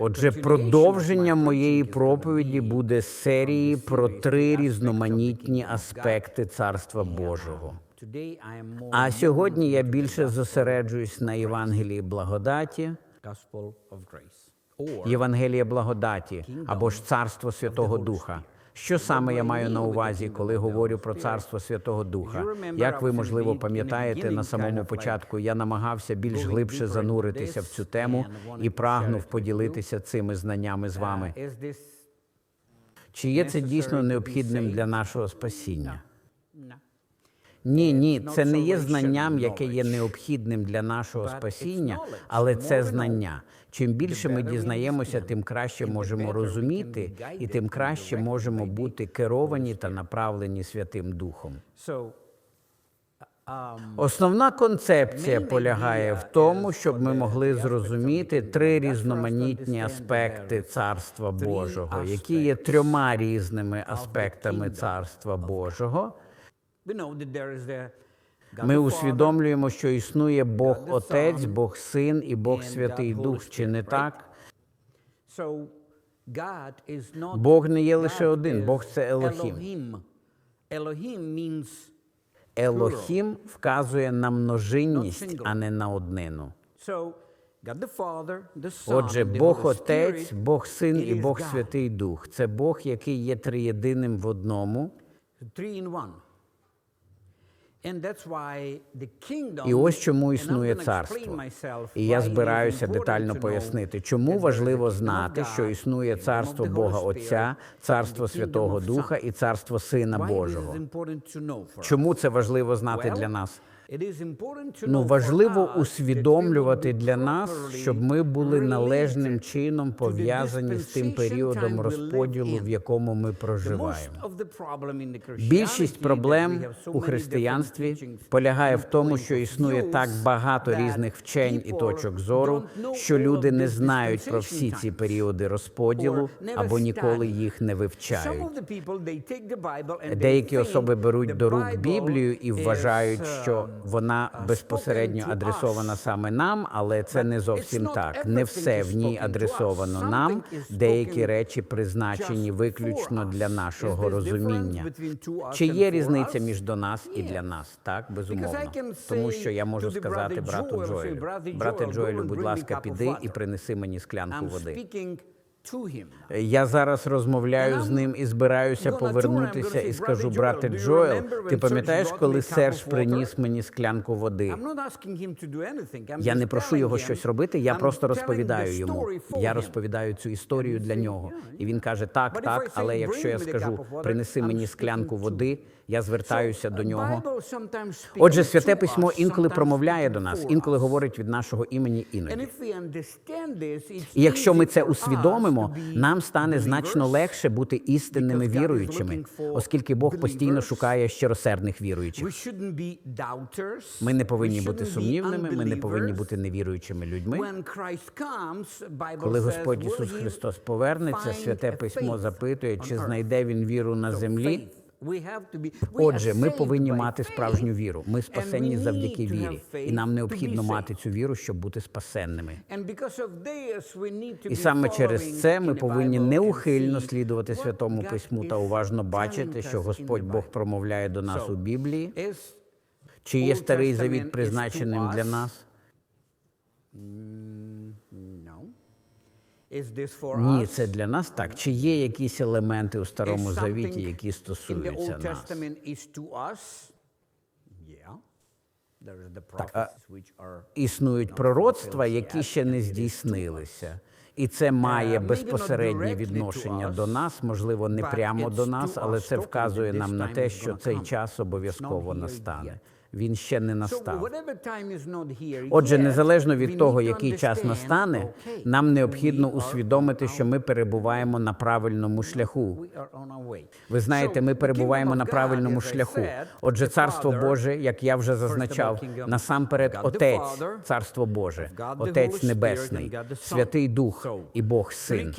Отже, продовження моєї проповіді буде серії про три різноманітні аспекти Царства Божого. А сьогодні я більше зосереджуюсь на Євангелії благодаті, Євангелія благодаті або ж Царство Святого Духа. Що саме я маю на увазі, коли говорю про царство Святого Духа? Як ви можливо пам'ятаєте, на самому початку я намагався більш глибше зануритися в цю тему і прагнув поділитися цими знаннями з вами. Чи є це дійсно необхідним для нашого спасіння? Ні, ні, це не є знанням, яке є необхідним для нашого спасіння, але це знання. Чим більше ми дізнаємося, тим краще можемо розуміти, і тим краще можемо бути керовані та направлені Святим Духом. Основна концепція полягає в тому, щоб ми могли зрозуміти три різноманітні аспекти Царства Божого, які є трьома різними аспектами Царства Божого. Ми усвідомлюємо, що існує Бог Отець, Бог Син і Бог Святий Дух. Чи не так? Бог не є лише один, Бог це Елохім. Елохім вказує на множинність, а не на однину. Отже, Бог Отець, Бог Син і Бог Святий Дух це Бог, який є триєдиним в одному. І ось чому існує царство. І я збираюся детально пояснити, чому важливо знати, що існує царство Бога Отця, царство Святого Духа і царство Сина Божого. Чому це важливо знати для нас? Ну, важливо усвідомлювати для нас, щоб ми були належним чином пов'язані з тим періодом розподілу, в якому ми проживаємо. Більшість проблем у християнстві полягає в тому, що існує так багато різних вчень і точок зору, що люди не знають про всі ці періоди розподілу або ніколи їх не вивчають. Деякі особи беруть до рук Біблію і вважають, що вона безпосередньо адресована саме нам, але це не зовсім так. Не все в ній адресовано нам. Деякі речі призначені виключно для нашого розуміння. Чи є різниця між до нас і для нас? Так, безумовно. Тому що я можу сказати брату Джоелю, брате Джоелю, будь ласка, піди і принеси мені склянку води. Я зараз розмовляю з ним і збираюся повернутися і скажу, брате Джоел, ти пам'ятаєш, коли Серж приніс мені склянку води? Я не прошу його щось робити, я просто розповідаю йому. Я розповідаю цю історію для нього. І він каже: так, так, але якщо я скажу, принеси мені склянку води, я звертаюся до нього. Отже, святе письмо інколи промовляє до нас, інколи говорить від нашого імені іноді. І якщо ми це усвідомимо, нам стане значно легше бути істинними віруючими, оскільки Бог постійно шукає щиросердних віруючих. Ми не повинні бути сумнівними, ми не повинні бути невіруючими людьми. Коли Господь Ісус Христос повернеться, святе письмо запитує, чи знайде він віру на землі. Отже, ми повинні мати справжню віру. Ми спасенні завдяки вірі, і нам необхідно мати цю віру, щоб бути спасенними. І саме через це ми повинні неухильно слідувати святому письму та уважно бачити, що Господь Бог промовляє до нас у Біблії. Чи є старий завіт призначеним для нас? Ні, це для нас так. Чи є якісь елементи у старому завіті, які стосуються нас? Так, а існують пророцтва, які ще не здійснилися. І це має безпосереднє відношення до нас, можливо, не прямо до нас, але це вказує нам на те, що цей час обов'язково настане. Він ще не настав. Отже, незалежно від того, який час настане, нам необхідно усвідомити, що ми перебуваємо на правильному шляху. Ви знаєте, ми перебуваємо на правильному шляху. Отже, царство Боже, як я вже зазначав, насамперед Отець, царство Боже, Отець Небесний, Святий Дух і Бог Син.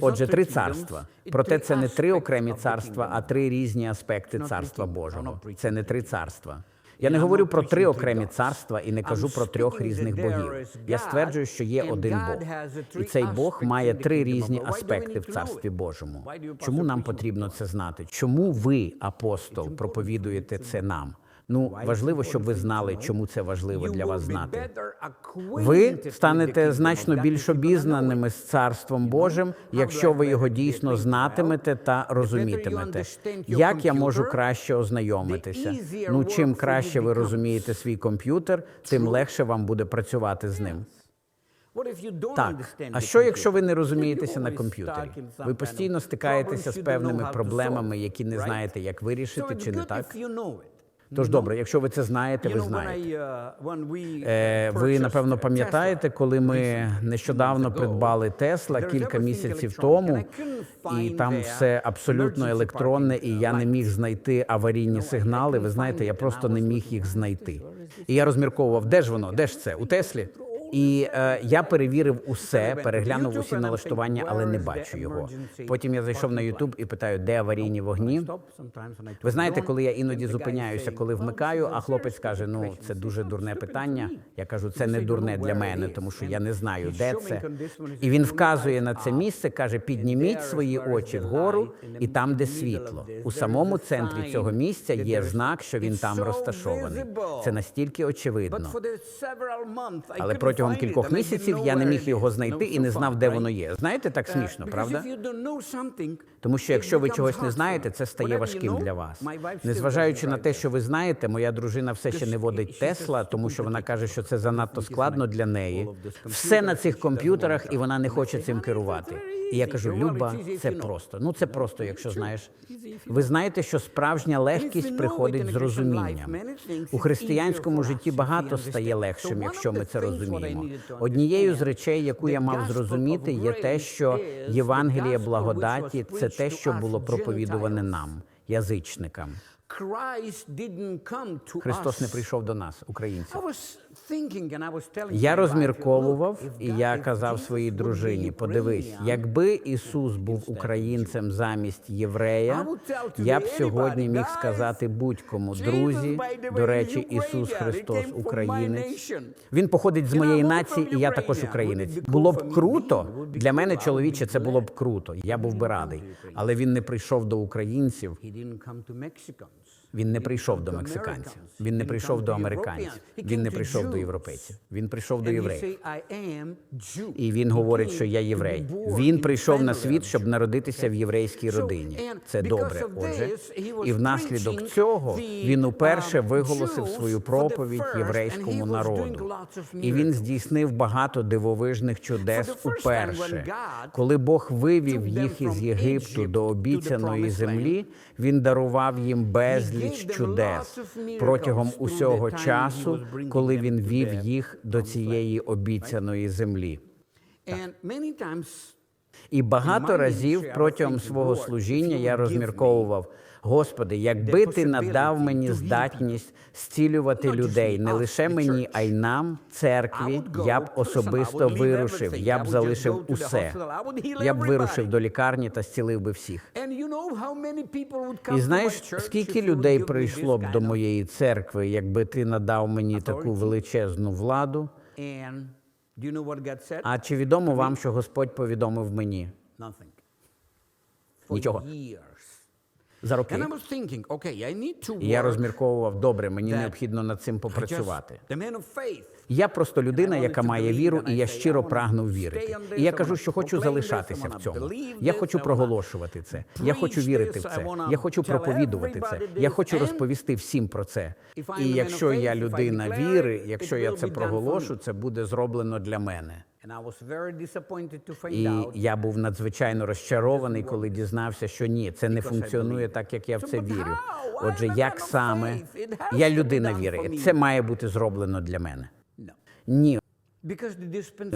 Отже, три царства. Проте це не три окремі царства, а три різні аспекти царства Божого. Це не три царства. Я не говорю про три окремі царства і не кажу про трьох різних богів. Я стверджую, що є один Бог, і цей Бог має три різні аспекти в царстві Божому. Чому нам потрібно це знати? Чому ви, апостол, проповідуєте це нам? Ну важливо, щоб ви знали, чому це важливо для вас знати. Ви станете значно більш обізнаними з царством Божим, якщо ви його дійсно знатимете та розумітимете. Як я можу краще ознайомитися? Ну, чим краще ви розумієте свій комп'ютер, тим легше вам буде працювати з ним. Так, а що якщо ви не розумієтеся на комп'ютері? Ви постійно стикаєтеся з певними проблемами, які не знаєте, як вирішити, чи не так? Тож добре, якщо ви це знаєте, ви знаєте. Е, ви напевно пам'ятаєте, коли ми нещодавно придбали Тесла кілька місяців тому, і там все абсолютно електронне, і я не міг знайти аварійні сигнали. Ви знаєте, я просто не міг їх знайти. І я розмірковував, де ж воно, де ж це? У Теслі? І е, я перевірив усе, переглянув усі налаштування, але не бачу його. Потім я зайшов на YouTube і питаю, де аварійні вогні. Ви знаєте, коли я іноді зупиняюся, коли вмикаю, а хлопець каже: ну це дуже дурне питання. Я кажу, це не дурне для мене, тому що я не знаю, де це. І він вказує на це місце, каже: підніміть свої очі вгору, і там, де світло. У самому центрі цього місця є знак, що він там розташований. Це настільки очевидно. Але протягом кількох місяців я не міг його знайти і не знав, де воно є. Знаєте, так смішно, правда? Тому що якщо ви чогось не знаєте, це стає важким для вас. Незважаючи на те, що ви знаєте, моя дружина все ще не водить Тесла, тому що вона каже, що це занадто складно для неї. Все на цих комп'ютерах, і вона не хоче цим керувати. І я кажу, Люба, це просто. Ну це просто, якщо знаєш. Ви знаєте, що справжня легкість приходить з розумінням. У християнському житті багато стає легшим, якщо ми це розуміємо. Однією з речей, яку я мав зрозуміти, є те, що Євангеліє благодаті це те, що було проповідуване нам, язичникам. Христос не прийшов до нас, українців. Я розмірковував, і я казав своїй дружині: подивись, якби Ісус був українцем замість єврея, я б сьогодні міг сказати будь-кому, друзі, до речі, Ісус Христос, українець. Він походить з моєї нації, і я також українець. Було б круто для мене, чоловіче, це було б круто. Я був би радий, але він не прийшов до українців. Він не прийшов до мексиканців, він не прийшов до американців, він не прийшов до європейців. Він прийшов до євреїв. І він говорить, що я єврей. Він прийшов на світ, щоб народитися в єврейській родині. Це добре. Отже, і внаслідок цього він уперше виголосив свою проповідь єврейському народу. І він здійснив багато дивовижних чудес уперше. Коли Бог вивів їх із Єгипту до обіцяної землі, він дарував їм безліч чудес протягом усього часу, коли він вів їх до цієї обіцяної землі. І багато разів протягом свого служіння я розмірковував. Господи, якби ти надав мені здатність зцілювати людей, не лише мені, а й нам, церкві, я б особисто вирушив, я б залишив усе. Я б вирушив до лікарні та зцілив би всіх. І знаєш, скільки людей прийшло б до моєї церкви, якби ти надав мені таку величезну владу? А чи відомо вам, що Господь повідомив мені? Нічого. За роки. І я розмірковував, добре, мені необхідно над цим попрацювати. Я просто людина, яка має віру, і я щиро прагнув вірити. І я кажу, що хочу залишатися в цьому. Я хочу проголошувати це. Я хочу вірити в це. Я хочу проповідувати це. Я хочу розповісти всім про це. І якщо я людина віри, якщо я це проголошу, це буде зроблено для мене. І я був надзвичайно розчарований, коли дізнався, що ні, це не функціонує так, як я в це вірю. Отже, як саме я людина віри, це має бути зроблено для мене. Ні,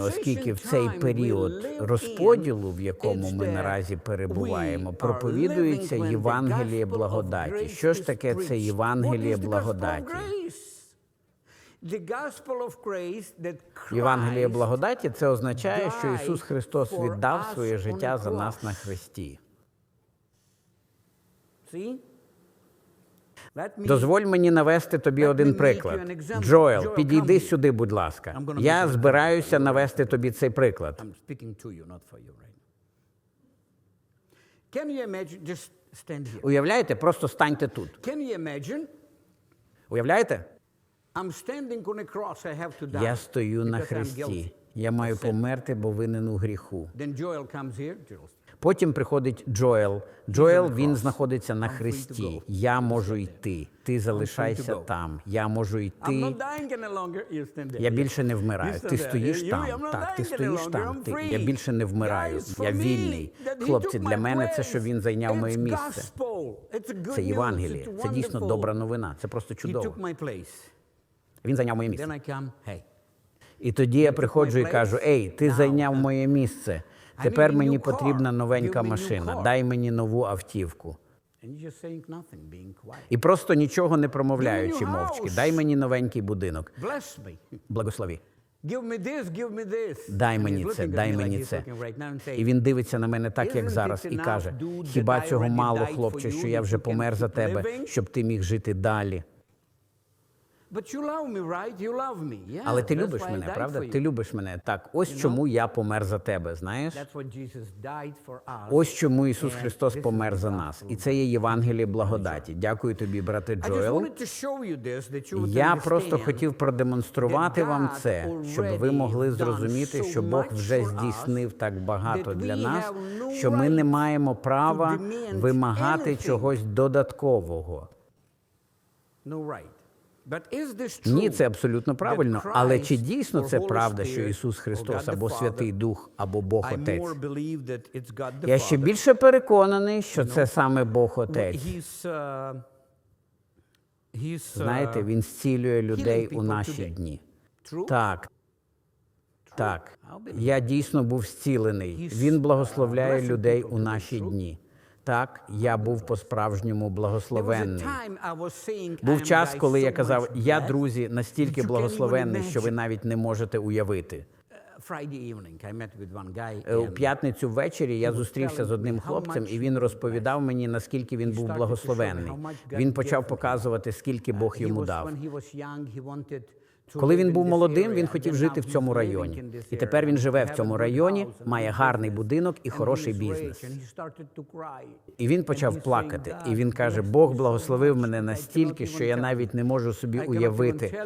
оскільки в цей період розподілу, в якому ми наразі перебуваємо, проповідується Євангеліє благодаті. Що ж таке це Євангеліє благодаті? Євангеліє благодаті це означає, що Ісус Христос віддав своє життя за нас на хресті. Дозволь мені навести тобі один приклад. Джоел, підійди сюди, будь ласка. Я збираюся навести тобі цей приклад. I'm speaking to you, not for you right now. Can you imagine? Just stand here. Уявляєте? Просто станьте тут. Can you imagine? Уявляєте? Я стою на хресті. Я маю померти, бо винен у гріху. Потім приходить Джоел. Джоел він знаходиться на хресті. Я можу йти. Ти залишайся там. Я можу йти. Я більше не вмираю. Ти стоїш там. Так, ти стоїш там. Ти- Я більше не вмираю. Я вільний. Хлопці, для мене це, що він зайняв моє місце. Це. Євангеліє. Це дійсно добра новина. Це просто чудово. Він зайняв моє місце. І тоді я приходжу і кажу: Ей, ти зайняв моє місце. Тепер мені потрібна новенька машина. Дай мені нову автівку. І просто нічого не промовляючи мовчки. Дай мені новенький будинок. Благослови. Дай мені це, дай мені це. І він дивиться на мене так, як зараз, і каже: хіба цього мало, хлопче, що я вже помер за тебе, щоб ти міг жити далі. Але ти любиш мене, правда? Ти любиш мене. Так, ось чому я помер за тебе. Знаєш? Ось чому Ісус Христос помер за нас. І це є Євангеліє благодаті. Дякую тобі, брате Джоел. Я просто хотів продемонструвати вам це, щоб ви могли зрозуміти, що Бог вже здійснив так багато для нас, що ми не маємо права вимагати чогось додаткового. No right. Ні, це абсолютно правильно. Але чи дійсно це правда, що Ісус Христос або Святий Дух, або Бог Отець? Я ще більше переконаний, що це саме Бог Отець. Uh, uh, Знаєте, він зцілює людей у наші дні. Так. Так, я дійсно був зцілений. Він благословляє uh, людей у наші дні. Так, я був по-справжньому благословенний. Був час, коли я казав, я, друзі, настільки благословенний, що ви навіть не можете уявити. Uh. Е, У п'ятницю ввечері я зустрівся з одним хлопцем, і він розповідав мені, наскільки він був благословенний. Він почав показувати, скільки Бог йому дав. Коли він був молодим, він хотів жити в цьому районі. І тепер він живе в цьому районі, має гарний будинок і хороший бізнес. І він почав плакати. І він каже: Бог благословив мене настільки, що я навіть не можу собі уявити.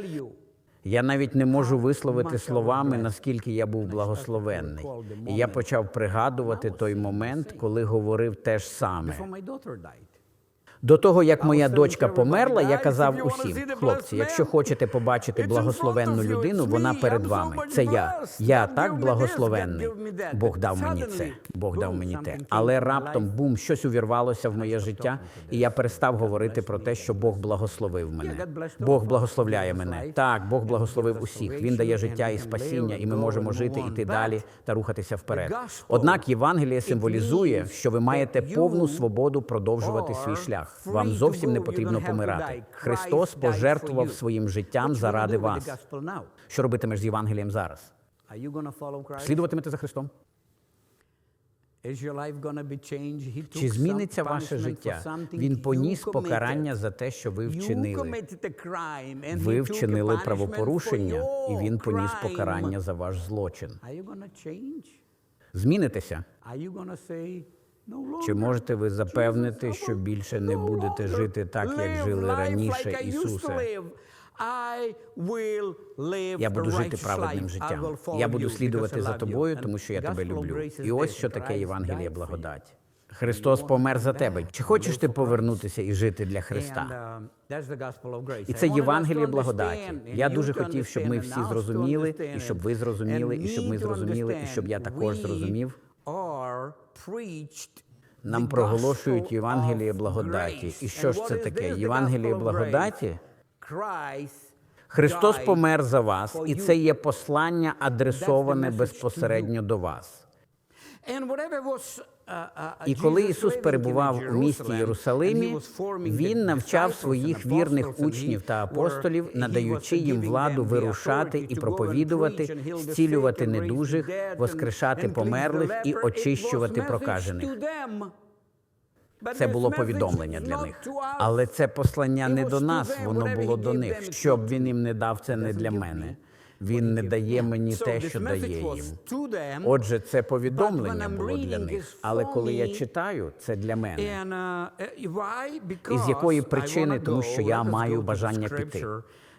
Я навіть не можу висловити словами, наскільки я був благословенний. І я почав пригадувати той момент, коли говорив те ж саме. До того, як моя дочка померла, я казав усім, хлопці, якщо хочете побачити благословенну людину, вона перед вами. Це я. Я так благословенний. Бог дав мені це. Бог дав мені те. Але раптом бум, щось увірвалося в моє життя, і я перестав говорити про те, що Бог благословив мене. Бог благословляє мене. Так, Бог благословив усіх. Він дає життя і спасіння, і ми можемо жити, іти далі та рухатися вперед. Однак Євангеліє символізує, що ви маєте повну свободу продовжувати свій шлях. Вам зовсім не потрібно помирати. Христос пожертвував своїм життям заради вас. Що робитимеш з Євангелієм зараз? Слідуватимете за Христом? Чи зміниться ваше життя? Він поніс покарання за те, що ви вчинили. Ви вчинили правопорушення, і він поніс покарання за ваш злочин. Змінитеся? Чи можете ви запевнити, що більше не будете жити так, як жили раніше, Ісусе? Я буду жити праведним життям. Я буду слідувати за тобою, тому що я тебе люблю. І ось що таке Євангеліє благодаті. Христос помер за тебе. Чи хочеш ти повернутися і жити для Христа? Uh. І це Євангеліє благодаті. Я дуже хотів, щоб ми всі зрозуміли, і щоб ви зрозуміли, і щоб ми зрозуміли, і щоб я також зрозумів. Are preached Нам проголошують Євангеліє благодаті. І що ж це таке? Євангеліє благодаті? Христос помер за вас, і це є послання, адресоване безпосередньо до вас. І коли Ісус перебував у місті Єрусалимі, Він навчав своїх вірних учнів та апостолів, надаючи їм владу вирушати і проповідувати, зцілювати недужих, воскрешати померлих і очищувати прокажених. Це було повідомлення для них. Але це послання не до нас, воно було до них. Щоб він їм не дав, це не для мене. Він не дає мені те, що дає їм. Отже, це повідомлення було для них. Але коли я читаю, це для мене. І з якої причини? Тому що я маю бажання піти.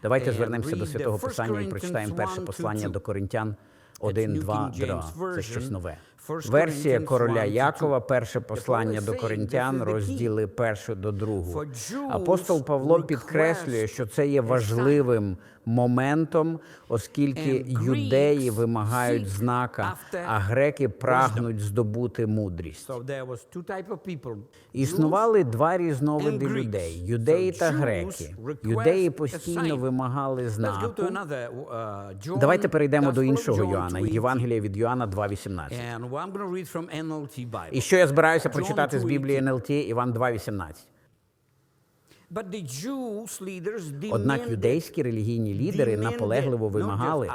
Давайте звернемося до святого писання і прочитаємо перше послання до Коринтян 1, 2, 2. Це щось нове. Версія короля Якова, перше послання до Коринтян, розділи перше до другу. Апостол Павло підкреслює, що це є важливим моментом, оскільки юдеї вимагають знака, а греки прагнуть здобути мудрість. Існували два різновиди людей: юдеї та греки. Юдеї постійно вимагали знаку. Давайте перейдемо до іншого Йоанна, Євангелія від Йоанна 2.18. І що я збираюся прочитати з Біблії НЛТ Іван 2.18. Однак юдейські релігійні лідери наполегливо вимагали,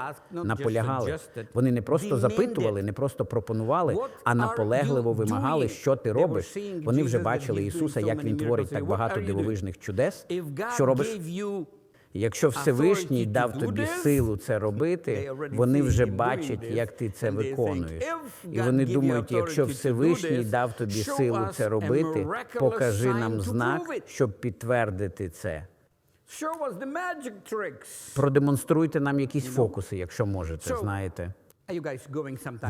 наполягали. Вони не просто запитували, не просто пропонували, а наполегливо вимагали, що ти робиш. Вони вже бачили Ісуса, як він творить так багато дивовижних чудес. Що робиш? Якщо Всевишній дав тобі силу це робити, вони вже бачать, як ти це виконуєш. І вони думають, якщо Всевишній дав тобі силу це робити, покажи нам знак, щоб підтвердити це. Продемонструйте нам якісь фокуси, якщо можете, знаєте.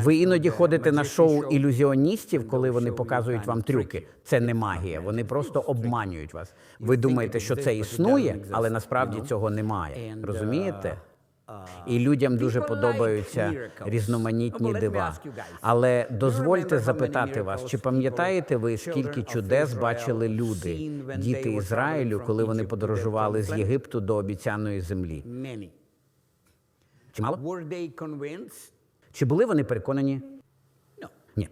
Ви іноді ходите на шоу ілюзіоністів, коли вони показують вам трюки. Це не магія, вони просто обманюють вас. Ви думаєте, що це існує, але насправді цього немає. Розумієте? І людям дуже подобаються різноманітні дива. Але дозвольте запитати вас, чи пам'ятаєте ви, скільки чудес бачили люди, діти Ізраїлю, коли вони подорожували з Єгипту до обіцяної землі? Чимало? Чи були вони переконані? Ні.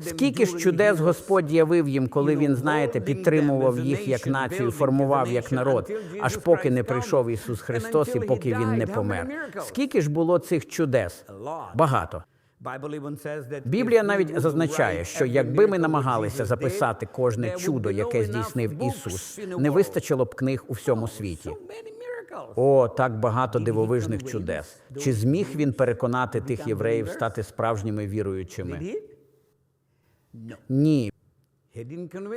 Скільки ж чудес Господь явив їм, коли він, знаєте, підтримував їх як націю, формував як народ, аж поки не прийшов Ісус Христос і поки Він не помер. Скільки ж було цих чудес? Багато. Біблія навіть зазначає, що якби ми намагалися записати кожне чудо, яке здійснив Ісус, не вистачило б книг у всьому світі. О, так багато дивовижних чудес. Чи зміг він переконати тих євреїв стати справжніми віруючими? Ні,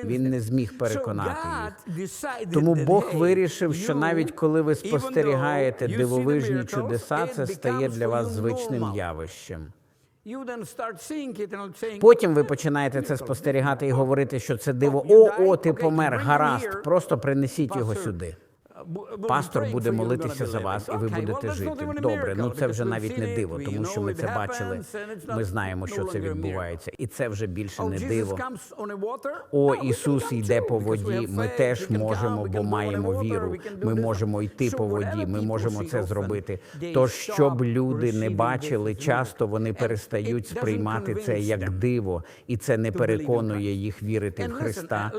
він не зміг переконати їх. Тому Бог вирішив, що навіть коли ви спостерігаєте дивовижні чудеса, це стає для вас звичним явищем. Потім ви починаєте це спостерігати і говорити, що це диво. О, о, ти помер, гаразд. Просто принесіть його сюди. Пастор буде молитися за вас, і ви будете жити. Добре, ну це вже навіть не диво, тому що ми це бачили. Ми знаємо, що це відбувається, і це вже більше не диво. О, Ісус йде по воді. Ми теж можемо, бо маємо віру. Ми можемо йти по воді. Ми можемо це зробити. Тож, щоб люди не бачили, часто вони перестають сприймати це як диво, і це не переконує їх вірити в Христа.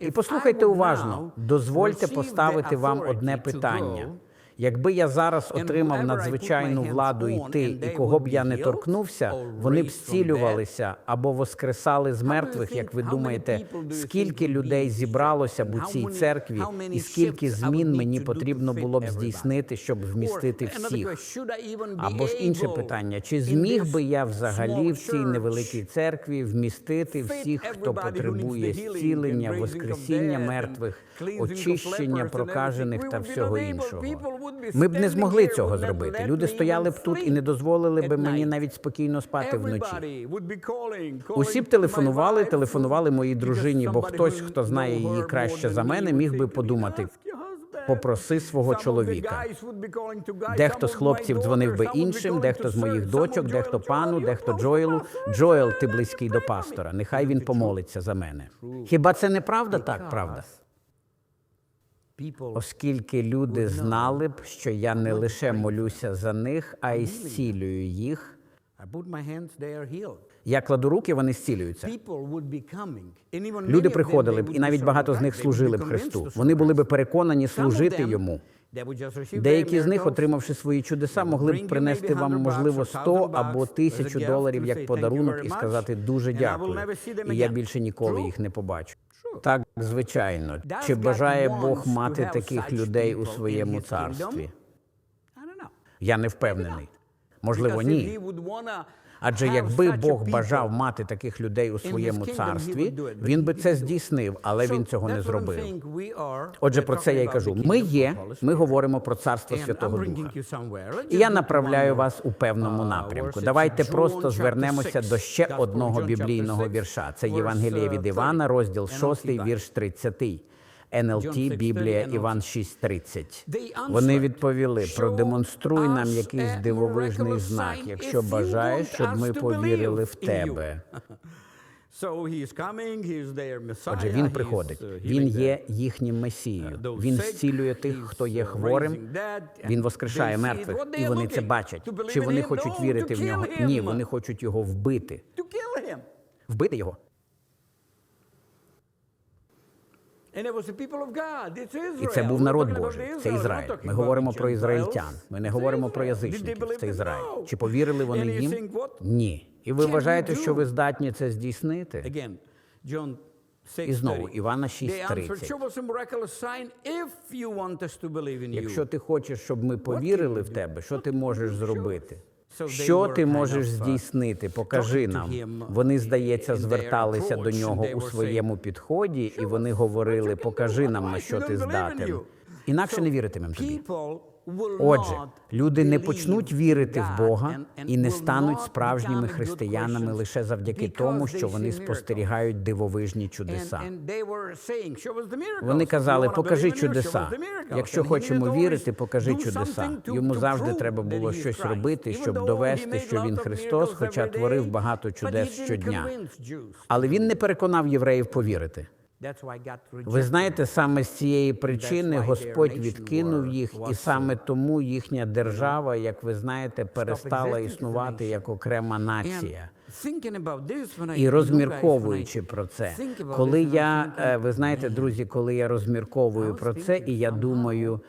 І послухайте уважно, дозвольте поставити вам одне питання. Якби я зараз отримав надзвичайну владу йти, і кого б я не торкнувся, вони б зцілювалися або воскресали з мертвих. Як ви думаєте, скільки людей зібралося б у цій церкві, і скільки змін мені потрібно було б здійснити, щоб вмістити всіх? Або ж інше питання: чи зміг би я взагалі в цій невеликій церкві вмістити всіх, хто потребує зцілення, воскресіння мертвих, очищення прокажених та всього іншого? Ми б не змогли цього зробити. Люди стояли б тут і не дозволили б мені навіть спокійно спати вночі. Усі б телефонували, телефонували моїй дружині, бо хтось, хто знає її краще за мене, міг би подумати. Попроси свого чоловіка. Дехто з хлопців дзвонив би іншим, дехто з моїх дочок, дехто пану, дехто Джоелу. Джоел, ти близький до пастора. Нехай він помолиться за мене. Хіба це не правда? Так, правда. Оскільки люди знали б, що я не лише молюся за них, а й зцілюю їх. Я кладу руки, вони зцілюються. Люди приходили б, і навіть багато з них служили б Христу. Вони були б переконані служити йому. Деякі з них, отримавши свої чудеса, могли б принести вам, можливо, 100 або 1000 доларів як подарунок і сказати дуже дякую. І я більше ніколи їх не побачу. Так, звичайно. Чи бажає Бог мати таких людей у своєму царстві? Я не впевнений. Можливо, ні. Адже якби Бог бажав мати таких людей у своєму царстві, він би це здійснив, але він цього не зробив. Отже, про це я й кажу. Ми є, ми говоримо про царство Святого Духа. І я направляю вас у певному uh, напрямку. Давайте просто звернемося до ще одного біблійного вірша. Це Євангеліє від uh, Івана, розділ NLT 6, вірш 30. НЛТ, Біблія. Іван 6.30. They answered, Вони відповіли, продемонструй нам якийсь дивовижний знак, якщо бажаєш, щоб ми повірили в тебе. Отже, він приходить. uh, Він є їхнім месією. Він зцілює тих, хто є uh, хворим. Він воскрешає мертвих, і вони це бачать. Чи вони хочуть вірити в нього? Ні, вони хочуть його вбити. Вбити його. І це був народ Божий, це Ізраїль. Ми говоримо про ізраїльтян. Ми не говоримо про язичників. Це? Ізраїль. Чи повірили вони їм? Ні. І ви вважаєте, що ви здатні це здійснити? Again, John 6, І знову, Івана They answered, 6:30. show us a miraculous sign if you want us to believe in you. Якщо ти хочеш, щоб ми повірили в тебе, що ти можеш зробити? Що ти можеш uh, здійснити? Покажи нам. Вони, здається, зверталися до нього у своєму підході, і вони говорили: покажи нам, на що ти здатен. Інакше не віритимемо тобі. Отже, люди не почнуть вірити в Бога і не стануть справжніми християнами лише завдяки тому, що вони спостерігають дивовижні чудеса. Вони казали, покажи чудеса. Якщо хочемо вірити, покажи чудеса. Йому завжди треба було щось робити, щоб довести, що він Христос, хоча творив багато чудес щодня. Але він не переконав євреїв повірити. Ви знаєте, саме з цієї причини Господь відкинув їх, і саме тому їхня держава, як ви знаєте, перестала існувати як окрема нація. І розмірковуючи про це, коли я, е, ви знаєте, друзі, коли я розмірковую про це, і я думаю,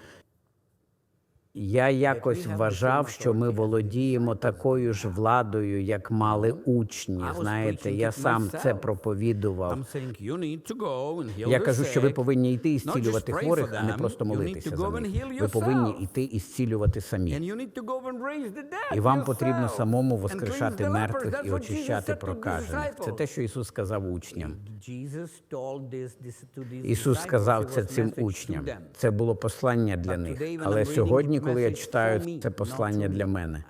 я якось вважав, що ми володіємо такою ж владою, як мали учні. Знаєте, я сам це проповідував. Я кажу, що ви повинні йти і зцілювати хворих, а не просто молитися за них. Ви повинні йти і зцілювати самі. І вам потрібно самому воскрешати мертвих і очищати прокажених. Це те, що Ісус сказав учням. Ісус сказав це цим учням. Це було послання для них. Але сьогодні, коли я читаю це послання для мене,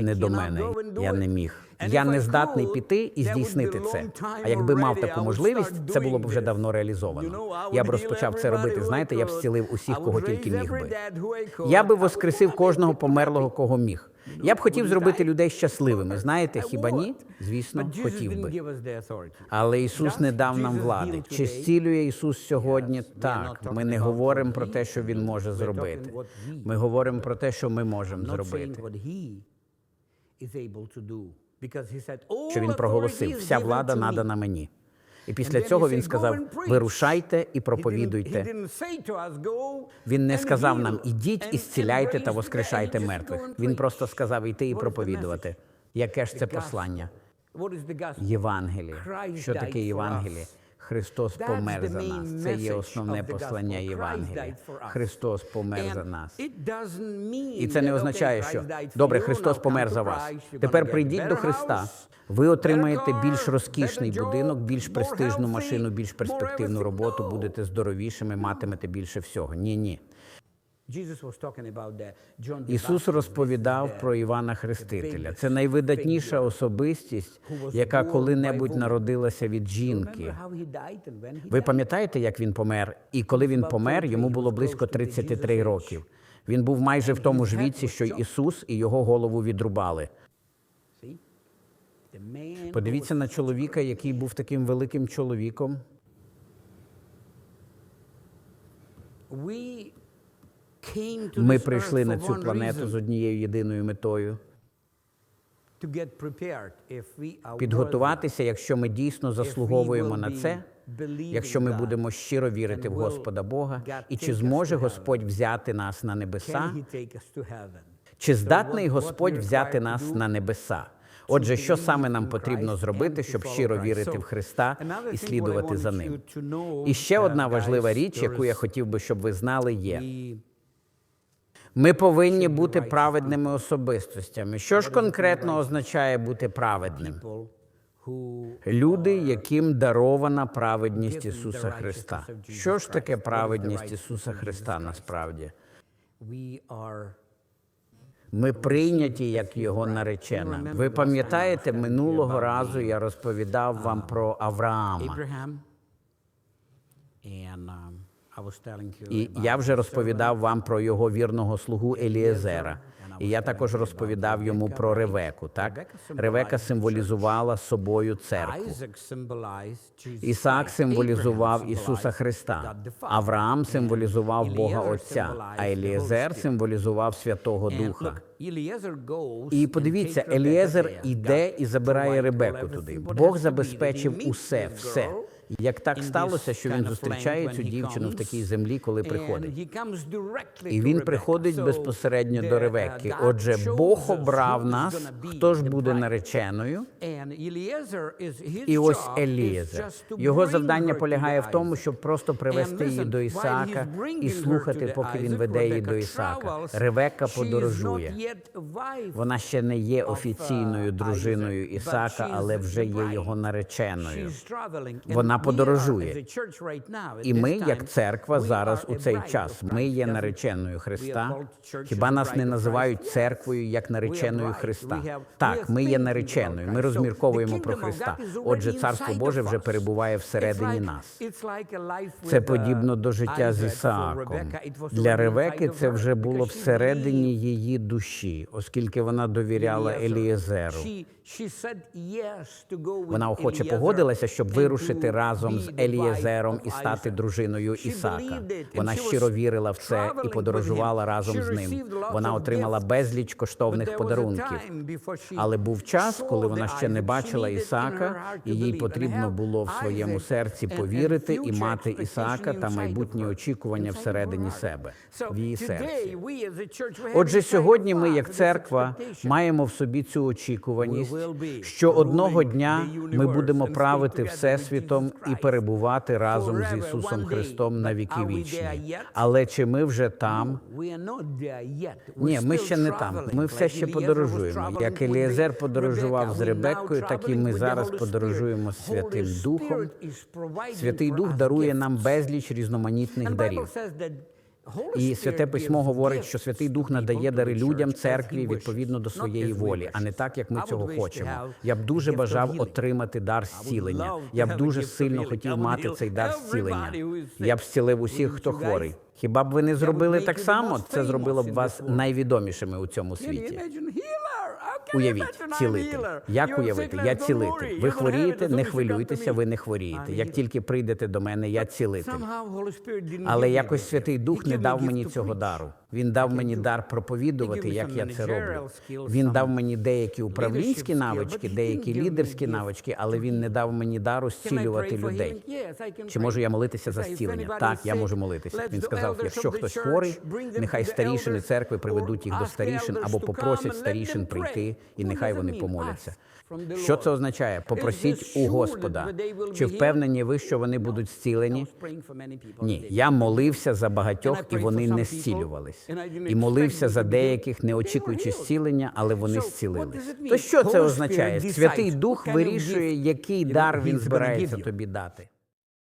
не до мене, я не міг. Я не здатний піти і здійснити це. А якби мав таку можливість, це було б вже давно реалізовано. Я б розпочав це робити. Знаєте, я б зцілив усіх, кого тільки міг би. Я би воскресив кожного померлого, кого міг. Я б хотів зробити людей щасливими. Знаєте, хіба ні? Звісно, хотів би. Але Ісус не дав нам влади. Чи зцілює Ісус сьогодні? Так. Ми не говоримо про те, що Він може зробити. Ми говоримо про те, що ми можемо зробити. what he is able to do. Because he said, "All Що він проголосив, вся влада надана мені. І після цього він сказав: вирушайте і проповідуйте. he didn't say to us, "Go Він не сказав нам ідіть і зціляйте та воскрешайте мертвих. Він просто сказав іти і проповідувати. Яке ж це послання? Євангеліє. Що таке Євангеліє? Христос помер за нас. Це є основне послання. Євангелія. Христос помер за нас. І це не означає, що добре, Христос помер за вас. Тепер прийдіть до Христа. Ви отримаєте більш розкішний будинок, більш престижну машину, більш перспективну роботу, будете здоровішими, матимете більше всього. Ні, ні. Ісус розповідав про Івана Хрестителя. Це найвидатніша особистість, яка коли-небудь народилася від жінки. Ви пам'ятаєте, як він помер? І коли він помер, йому було близько 33 років. Він був майже в тому ж віці, що й Ісус, і його голову відрубали. Подивіться на чоловіка, який був таким великим чоловіком. Ми прийшли на цю планету з однією єдиною метою. підготуватися, якщо ми дійсно заслуговуємо на це, якщо ми будемо щиро вірити в Господа Бога, і чи зможе Господь взяти нас на небеса, чи здатний Господь взяти нас на небеса? Отже, що саме нам потрібно зробити, щоб щиро вірити в Христа і слідувати за ним? І ще одна важлива річ, яку я хотів би, щоб ви знали, є. Ми повинні бути праведними особистостями. Що ж конкретно означає бути праведним? Люди, яким дарована праведність Ісуса Христа. Що ж таке праведність Ісуса Христа насправді? Ми прийняті як Його наречена. Ви пам'ятаєте, минулого разу я розповідав вам про Авраама. І я вже розповідав вам про його вірного слугу Елієзера. І я також розповідав йому про Ревеку. Так, Ревека символізувала собою церкву. Ісаак символізував Ісуса Христа. Авраам символізував Бога Отця, а Елієзер символізував Святого Духа. І подивіться, Елієзер іде і забирає Ребеку туди. Бог забезпечив усе, все. Як так сталося, що він зустрічає цю дівчину в такій землі, коли приходить. І він приходить безпосередньо до uh, Ревекки. Отже, Бог обрав нас, хто ж буде нареченою. І ось Елієзер. Його завдання полягає в тому, щоб просто привести її до Ісаака і слухати, поки він веде її до Ісаака. Ревекка подорожує. Вона ще не є uh, офіційною дружиною Isaac, Ісаака, але вже є його нареченою. And Вона подорожує. І ми, як церква, зараз у цей час. Ми є нареченою Христа. Хіба нас не називають церквою як нареченою. Христа? Так, ми є нареченою. Ми розмірковуємо про Христа. Отже, царство Боже вже перебуває всередині нас. Це подібно до життя з Ісааком. Для Ревеки це вже було всередині її душі, оскільки вона довіряла Елієзеру. Вона охоче погодилася, щоб вирушити to разом з Елієзером і стати дружиною Ісака. Вона щиро вірила в це і подорожувала разом з ним. Вона отримала безліч коштовних подарунків. Але був час, коли вона ще не бачила heart і їй потрібно було в своєму серці повірити і мати Ісаака та майбутні очікування всередині себе, в її серці. Отже, сьогодні ми, як церква, маємо в собі цю очікуваність, що одного дня ми будемо правити Всесвітом і перебувати разом з Ісусом. Христом на віки вічні. Але чи ми вже там? Ні, ми ще не там. Ми все ще подорожуємо. Як Елієзер подорожував з Ребеккою, так і ми зараз подорожуємо з Святим Духом. Святий Дух дарує нам безліч різноманітних дарів. І Святе Письмо говорить, що Святий Дух надає дари людям церкві відповідно до своєї волі, а не так, як ми цього хочемо. Я б дуже бажав отримати дар зцілення. Я б дуже сильно хотів мати цей дар зцілення. Я б зцілив усіх, хто хворий. Хіба б ви не зробили так само? Це зробило б вас найвідомішими у цьому світі. Уявіть, цілитель. Як уявити? Я цілитель. Ви хворієте, не хвилюйтеся, ви не хворієте. Як тільки прийдете до мене, я цілитель. Didn't Але якось Святий. Дух не дав мені цього дару. Він дав мені дар проповідувати, як я це роблю. Він дав мені деякі управлінські навички, деякі лідерські навички, але він не дав мені дару зцілювати людей. Чи можу я молитися за зцілення? Так, я можу молитися. Він сказав, якщо хтось хворий, нехай старішини церкви приведуть їх до старішин або попросять старішин them прийти, і нехай вони помоляться. Що це означає? Попросіть у Господа. Чи впевнені ви, що вони будуть зцілені? Ні, я молився за багатьох, і вони не зцілювались. І молився за деяких, не очікуючи зцілення, але вони зцілились. То що це означає? Святий Дух вирішує, який дар він збирається тобі дати.